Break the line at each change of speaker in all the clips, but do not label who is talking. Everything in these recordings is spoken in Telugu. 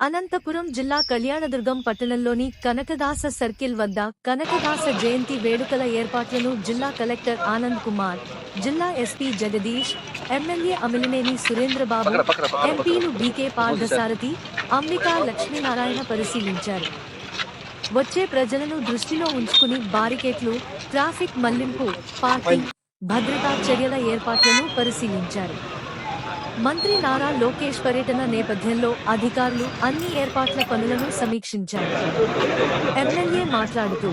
అనంతపురం జిల్లా కళ్యాణదుర్గం పట్టణంలోని కనకదాస సర్కిల్ వద్ద కనకదాస జయంతి వేడుకల ఏర్పాట్లను జిల్లా కలెక్టర్ ఆనంద్ కుమార్ జిల్లా ఎస్పీ జగదీష్ ఎమ్మెల్యే అమిలినేని సురేంద్రబాబు ఎంపీలు బీకే పార్థసారథి అంబికా లక్ష్మీనారాయణ పరిశీలించారు. వచ్చే ప్రజలను దృష్టిలో ఉంచుకుని బారికేట్లు ట్రాఫిక్ మళ్ళింపు పార్కింగ్ భద్రతా చర్యల ఏర్పాట్లను పరిశీలించారు. మంత్రి నారా లోకేష్ పర్యటన నేపథ్యంలో అధికారులు అన్ని ఏర్పాట్ల పనులను సమీక్షించారు. ఎమ్మెల్యే మాట్లాడుతూ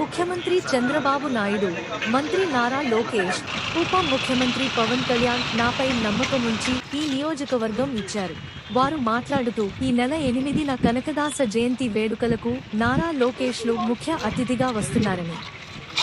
ముఖ్యమంత్రి చంద్రబాబు నాయుడు మంత్రి నారా లోకేష్ ఉప ముఖ్యమంత్రి పవన్ కళ్యాణ్ నాపై నమ్మకం ఉంచి ఈ నియోజకవర్గం ఇచ్చారు. వారు మాట్లాడుతూ ఈ నెల ఎనిమిదిన కనకదాస జయంతి వేడుకలకు నారా లోకేష్లు ముఖ్య అతిథిగా వస్తున్నారని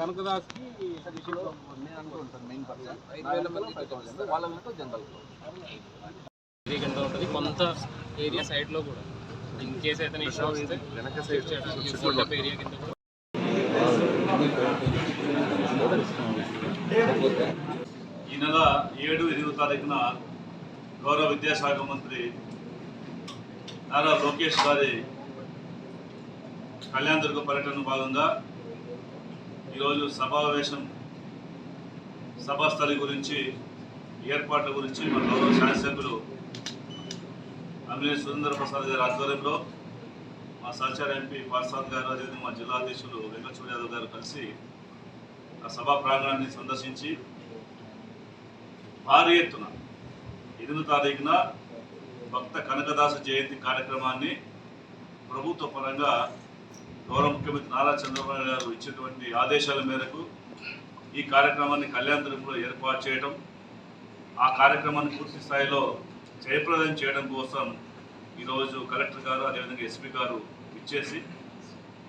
కనకదాస్కి
ఏరియా కింద ఉంటుంది. కొంత ఏరియా సైడ్లో కూడా. ఇన్ కేస్ అయితే ఇష్యూ వస్తే ఏరియా కింద కూడా.
ఈ నెల ఏడు ఎనిమిది తారీఖున గౌరవ విద్యాశాఖ మంత్రి నారా లోకేష్ గారి కళ్యాణదుర్గ పర్యటన భాగంగా ఈరోజు సమావేశం సభాస్థలి గురించి ఏర్పాట్ల గురించి మన గౌరవ శాసకులు అమినే సురేంద్ర ప్రసాద్ గారి ఆధ్వర్యంలో మా సహచార ఎంపీ పార్సాద్ గారు అదేవిధంగా మా జిల్లా అధ్యక్షులు యాదవ్ గారు కలిసి ఆ సభా ప్రాంగణాన్ని సందర్శించి భారీ ఎత్తున ఎనిమిది తారీఖున భక్త కనకదాస జయంతి కార్యక్రమాన్ని ప్రభుత్వ పరంగా గౌరవ ముఖ్యమంత్రి నారా చంద్రబాబు గారు ఇచ్చినటువంటి ఆదేశాల మేరకు ఈ కార్యక్రమాన్ని కళ్యాణదుర్గంలో ఏర్పాటు చేయడం ఆ కార్యక్రమాన్ని పూర్తి స్థాయిలో జయప్రదం చేయడం కోసం ఈరోజు కలెక్టర్ గారు అదేవిధంగా ఎస్పీ గారు ఇచ్చేసి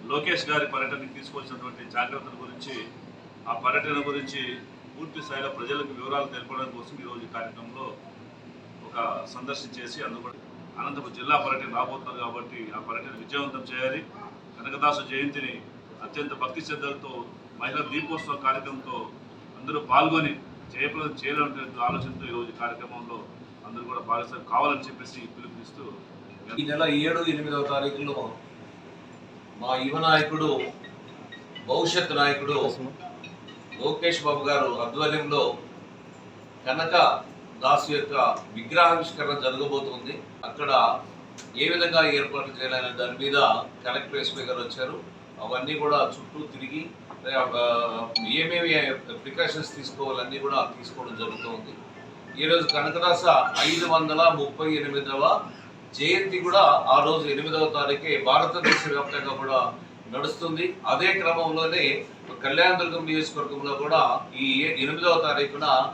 లోకేష్ గారి పర్యటనకి తీసుకోవాల్సినటువంటి జాగ్రత్తల గురించి ఆ పర్యటన గురించి పూర్తి స్థాయిలో ప్రజలకు వివరాలు తెలపడం కోసం ఈరోజు ఈ కార్యక్రమంలో ఒక సందర్శించేసి అందుబాటు అనంతపురం జిల్లా పర్యటన రాబోతున్నారు కాబట్టి ఆ పర్యటన విజయవంతం చేయాలి. కనకదాసు జయంతిని అత్యంత భక్తి శ్రద్ధలతో మహిళా దీపోత్సవ కార్యక్రమంతో అందరూ పాల్గొని జయప్రదం చేయాలనే ఆలోచనతో ఈరోజు కార్యక్రమంలో అందరూ కూడా పాలిస్తారు కావాలని చెప్పేసి పిలుపునిస్తూ
ఈ నెల ఏడు ఎనిమిదవ తారీఖులో మా యువ నాయకుడు భవిష్యత్ నాయకుడు లోకేష్ బాబు గారు ఆధ్వర్యంలో కనక దాసు యొక్క విగ్రహావిష్కరణ జరగబోతుంది. అక్కడ ఏ విధంగా ఏర్పాట్లు చేయాలనే దాని మీద కలెక్టర్ ఎస్పీ గారు వచ్చారు. అవన్నీ కూడా చుట్టూ తిరిగి ఏమేమి ప్రికాషన్స్ తీసుకోవాలన్నీ కూడా తీసుకోవడం జరుగుతుంది. ఈరోజు కనకదాస ఐదు వందల ముప్పై ఎనిమిదవ జయంతి కూడా ఆ రోజు ఎనిమిదవ తారీఖే భారతదేశ వ్యాప్తంగా కూడా నడుస్తుంది. అదే క్రమంలోనే కళ్యాణ దుర్గం నియోజకవర్గంలో కూడా ఈ ఏ- ఎనిమిదవ తారీఖున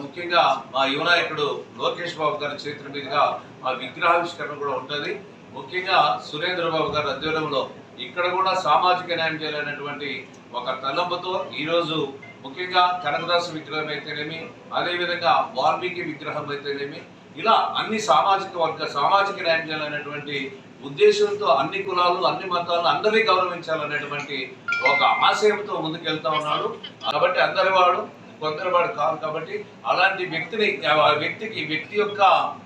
ముఖ్యంగా మా యువనాయకుడు లోకేష్ బాబు గారి చేతుల మీదుగా ఆ విగ్రహావిష్కరణ కూడా ఉంటుంది. ముఖ్యంగా సురేంద్ర బాబు గారి ఆధ్వర్యంలో ఇక్కడ కూడా సామాజిక న్యాయం చేయాలనేటువంటి ఒక తలంపుతో ఈరోజు ముఖ్యంగా కనకదాస విగ్రహం అయితేనేమి అదేవిధంగా వాల్మీకి విగ్రహం అయితేనేమి ఇలా అన్ని సామాజిక వర్గ సామాజిక న్యాయం చేయాలనేటువంటి ఉద్దేశంతో అన్ని కులాలు అన్ని మతాలను అందరినీ గౌరవించాలనేటువంటి ఒక ఆశయంతో ముందుకెళ్తా ఉన్నాడు కాబట్టి అందరి వాడు కొందరి వాడు కాదు కాబట్టి అలాంటి వ్యక్తిని ఆ వ్యక్తికి వ్యక్తి యొక్క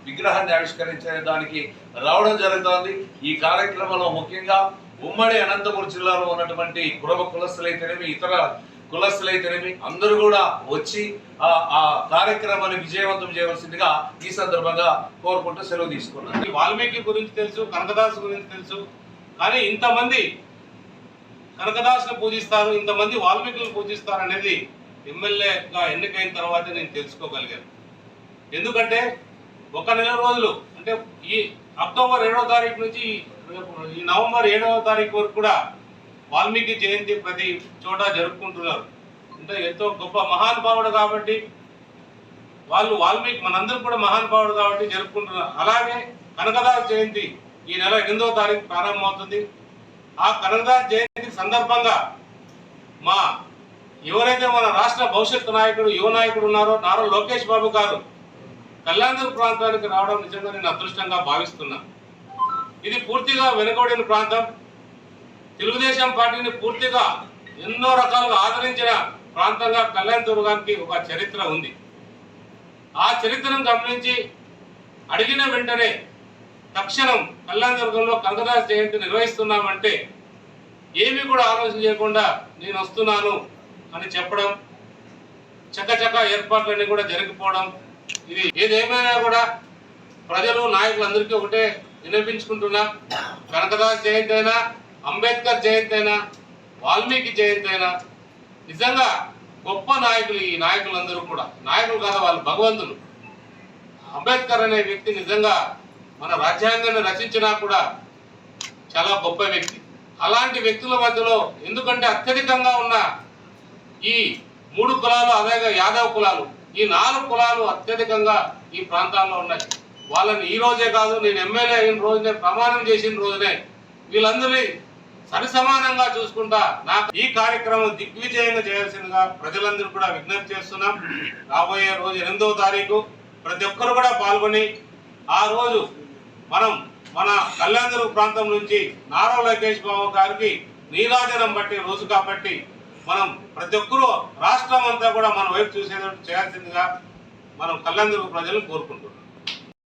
విగ్రహాన్ని ఆవిష్కరించే దానికి రావడం జరుగుతోంది. ఈ కార్యక్రమంలో ముఖ్యంగా ఉమ్మడి అనంతపురం జిల్లాలో ఉన్నటువంటి కులమ కులస్తులైతేనేమి ఇతర కులస్తులైతేనేమి అందరూ కూడా వచ్చి ఆ కార్యక్రమాన్ని విజయవంతం చేయవలసిందిగా ఈ సందర్భంగా కోరుకుంటూ సెలవు తీసుకున్నాను.
ఈ వాల్మీకి గురించి తెలుసు కనకదాస్ గురించి తెలుసు. కానీ ఇంతమంది కనకదాస్ని పూజిస్తారు ఇంతమంది వాల్మీకులను పూజిస్తారు అనేది ఎమ్మెల్యేగా ఎన్నికైన తర్వాత నేను తెలుసుకోగలిగాను. ఎందుకంటే ఒక నెల రోజులు అంటే ఈ అక్టోబర్ ఏడవ తారీఖు నుంచి ఈ నవంబర్ ఏడవ తారీఖు వరకు కూడా వాల్మీకి జయంతి ప్రతి చోట జరుపుకుంటున్నారు. అంటే ఎంతో గొప్ప మహానుభావుడు కాబట్టి వాళ్ళు వాల్మీకి మనందరం కూడా మహానుభావుడు కాబట్టి జరుపుకుంటున్నారు. అలాగే కనకదాస్ జయంతి ఈ నెల ఎనిమిదవ తారీఖు ప్రారంభమవుతుంది. ఆ కనకదాస జయంతి సందర్భంగా మా ఎవరైతే మన రాష్ట్ర భవిష్యత్తు నాయకుడు యువ నాయకుడు ఉన్నారో నారా లోకేష్ బాబు గారు కళ్యాణదుర్గ ప్రాంతానికి రావడం నిజంగా నేను అదృష్టంగా భావిస్తున్నా. ఇది పూర్తిగా వెనుకబడిన ప్రాంతం. తెలుగుదేశం పార్టీని పూర్తిగా ఎన్నో రకాలుగా ఆదరించిన ప్రాంతంగా కళ్యాణదుర్గానికి ఒక చరిత్ర ఉంది. ఆ చరిత్రను గమనించి అడిగిన వెంటనే తక్షణం కళ్యాణదుర్గంలో కనకదాస్ జయంతి నిర్వహిస్తున్నామంటే ఏమీ కూడా ఆలోచన చేయకుండా నేను వస్తున్నాను. అని చెప్పడం చక్కచక్క ఏర్పాట్లన్నీ కూడా జరిగిపోవడం ఇది ఏదేమైనా కూడా ప్రజలు నాయకులందరికీ ఒకటే వినిపించుకుంటున్నా. కనకదాస్ జయంతి అయినా అంబేద్కర్ జయంతి అయినా వాల్మీకి జయంతి అయినా నిజంగా గొప్ప నాయకులు ఈ నాయకులందరూ కూడా నాయకులు కాదు వాళ్ళు భగవంతులు. అంబేద్కర్ అనే వ్యక్తి నిజంగా మన రాజ్యాంగాన్ని రచించినా కూడా చాలా గొప్ప వ్యక్తి. అలాంటి వ్యక్తుల మధ్యలో ఎందుకంటే అత్యధికంగా ఉన్న ఈ మూడు కులాలు అదేగా యాదవ్ కులాలు ఈ నాలుగు కులాలు అత్యధికంగా ఈ ప్రాంతాల్లో ఉన్నాయి. వాళ్ళని ఈ రోజే కాదు నేను ఎమ్మెల్యే అయిన రోజునే ప్రమాణం చేసిన రోజునే వీళ్ళందరినీ సరి సమానంగా చూసుకుంటా నాకు ఈ కార్యక్రమం దిగ్విజయంగా చేయాల్సిందిగా ప్రజలందరూ కూడా విజ్ఞప్తి చేస్తున్నాం. రాబోయే రోజు ఎనిమిదవ తారీఖు ప్రతి ఒక్కరు కూడా పాల్గొని ఆ రోజు మనం మన కళ్యాణదుర్గ ప్రాంతం నుంచి నారా లోకేష్ బాబు గారికి నీరాజనం బట్టి రోజు కాబట్టి మనం ప్రతి ఒక్కరూ రాష్ట్రం అంతా కూడా మన వైపు చూసేటట్టు చేయాల్సిందిగా మనం కళ్ళందరూ ప్రజలను కోరుకుంటున్నాం.